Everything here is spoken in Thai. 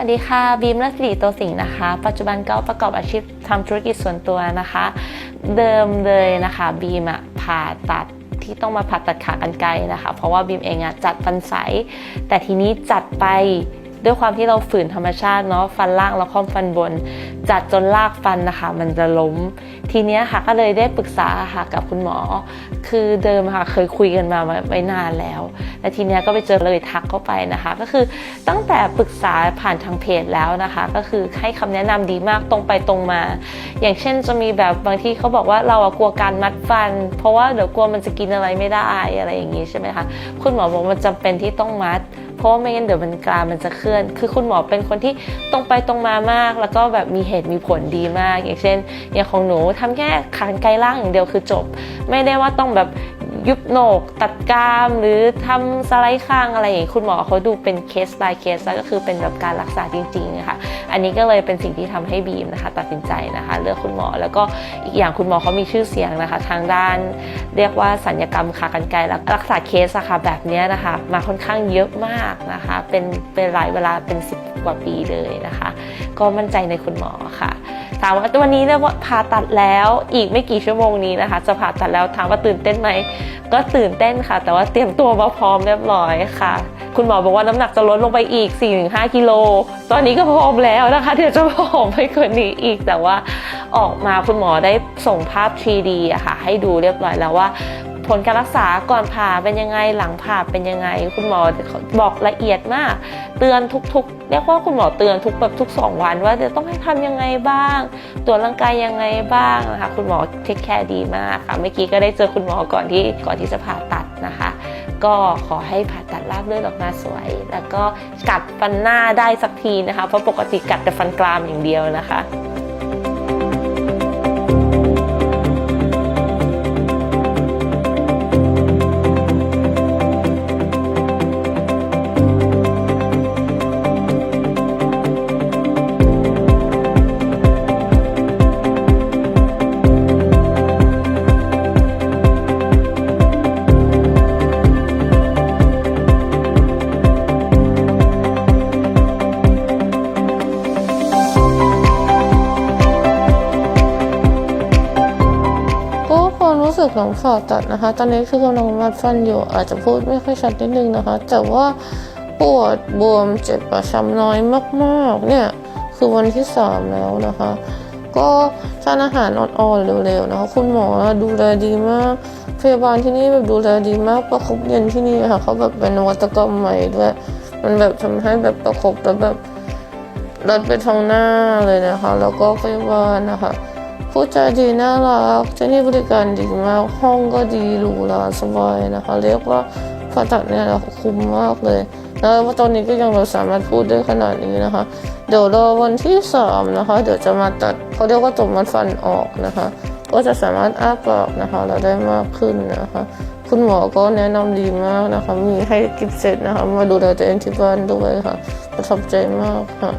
วัสดีค่ะบีมรัศดีโตสิงห์นะคะ ปัจจุบันก็ประกอบอาชีพทำธุรกิจส่วนตัวนะคะ เดิมเลยนะคะบีมอะผ่าตัดที่ต้องมาผ่าตัดขากรรไกรนะคะ เพราะว่าบีมเองอะจัดฟันใสแต่ทีนี้จัดไป ด้วยความที่เราฝืนธรรมชาติเนาะฟันล่างแล้วค่อมฟันบน จัดจนลากฟันนะคะ มันจะล้ม ทีเนี้ยค่ะก็เลยได้ปรึกษาค่ะกับคุณหมอ คือเดิมค่ะเคยคุยกันมาไว้นานแล้วและทีเนี้ยก็ไปเจอเลยทักเข้าไปนะคะ ก็คือตั้งแต่ปรึกษาผ่านทางเพจแล้วนะคะ ก็คือให้คำแนะนำดีมากตรงไปตรงมา อย่างเช่นจะมีแบบบางที่เขาบอกว่าเราอะกลัวการมัดฟัน เพราะว่าเดี๋ยวกลัวมันจะกินอะไรไม่ได้อะไรอย่างนี้ใช่ไหมคะคุณหมอบอกมันจำเป็นที่ต้องมัด เพราะไม่งั้นเดี๋ยวมันกลามมันจะเคลื่อน คือคุณหมอเป็นคนที่ตรงไปตรงมามาก แล้วก็แบบมีเหตุมีผลดีมาก อย่างเช่น อย่างของหนูทำแค่ขานไกลล่างอย่างเดียวคือจบ ไม่ได้ว่าต้องแบบ ยุบโหนก ตัดกรามหรือทำสไลด์ข้างอะไรอย่างนี้คุณหมอเขาดูเป็นเคส by เคสแล้วก็คือเป็นแบบการรักษาจริงๆนะคะอันนี้ก็เลยเป็นสิ่งที่ทำให้บีมนะคะ ตัดสินใจนะคะ เลือกคุณหมอแล้วก็อีกอย่างคุณหมอเขามีชื่อเสียงนะคะ ทางด้าน เรียกว่าสัญญกรรมขากรรไกรรักษาเคสอะค่ะแบบนี้นะคะ มาค่อนข้างเยอะมากนะคะ เป็นเป็นหลายเวลาเป็น 10 กว่าปีเลยนะคะ ก็มั่นใจในคุณหมอค่ะ ถามว่าวันนี้เนี่ยว่าผ่าตัดแล้วอีกไม่กี่ชั่วโมงนี้นะคะ จะผ่าตัดแล้วถามว่าตื่นเต้นไหมก็ตื่นเต้นค่ะ แต่ว่าเตรียมตัวมาพร้อมเรียบร้อยค่ะ คุณหมอบอกว่าน้ำหนักจะลดลงไปอีก 4-5กิโลตอนนี้ก็พร้อมแล้วนะคะเดี๋ยวจะผอมไปกว่านี้อีกแต่ว่าออกมาคุณหมอได้ส่งภาพ 3D อะค่ะให้ดูเรียบร้อยแล้วว่า ผลการรักษาก่อนผ่าเป็นยังไงหลังผ่าเป็นยังไง คุณหมอบอกละเอียดมาก เตือนทุกๆ เรียกว่าคุณหมอเตือนทุกแบบทุก 2 วัน ว่าจะต้องให้ทำยังไงบ้างตรวจร่างกายยังไงบ้างนะคะคุณหมอเทคแคร์ดีมากค่ะเมื่อกี้ก็ได้เจอคุณหมอก่อนที่ก่อนที่จะผ่าตัดนะคะ ก็ขอให้ผ่าตัดราบเลือดออกมาสวย แล้วก็กัดฟันหน้าได้สักทีนะคะ เพราะปกติกัดแต่ฟันกรามอย่างเดียวนะคะ สึกหลังผ่าตัดนะคะ ตอนนี้คือกำลังมัดฟันอยู่อาจจะพูดไม่ค่อยชัดนิดนึงนะคะ แต่ว่าปวดบวมเจ็บประช้ำน้อยมากๆ เนี่ยคือวันที่สามแล้วนะคะ ก็ทานอาหารอ่อนๆเร็วๆนะคะ คุณหมอดูแลดีมากพยาบาลที่นี่แบบดูแลดีมากประคบเย็นที่นี่ค่ะเขาแบบเป็นนวัตกรรมใหม่ด้วยมันแบบทำให้แบบประคบแล้วแบบรัดไปทางหน้าเลยนะคะ แล้วก็พยาบาลนะคะ พูดจดีน่ารักที่นี่บริการดีมาก ห้องก็ดีหรูหราสบายนะคะ เรียกว่าผ่าตัดเนี่ยเราคุ้มมากเลย แล้วว่าตอนนี้ก็ยังเราสามารถพูดได้ขนาดนี้นะคะ เดี๋ยวรอวันที่สามนะคะ เดี๋ยวจะมาตัดเขาเรียกว่าตบมันฟันออกนะคะ ก็จะสามารถอ้าปากนะคะ เราได้มากขึ้นนะคะ คุณหมอก็แนะนำดีมากนะคะ มีให้กิฟต์เซตนะคะ มาดูแลตัวเองที่บ้านด้วยค่ะ ประทับใจมากค่ะ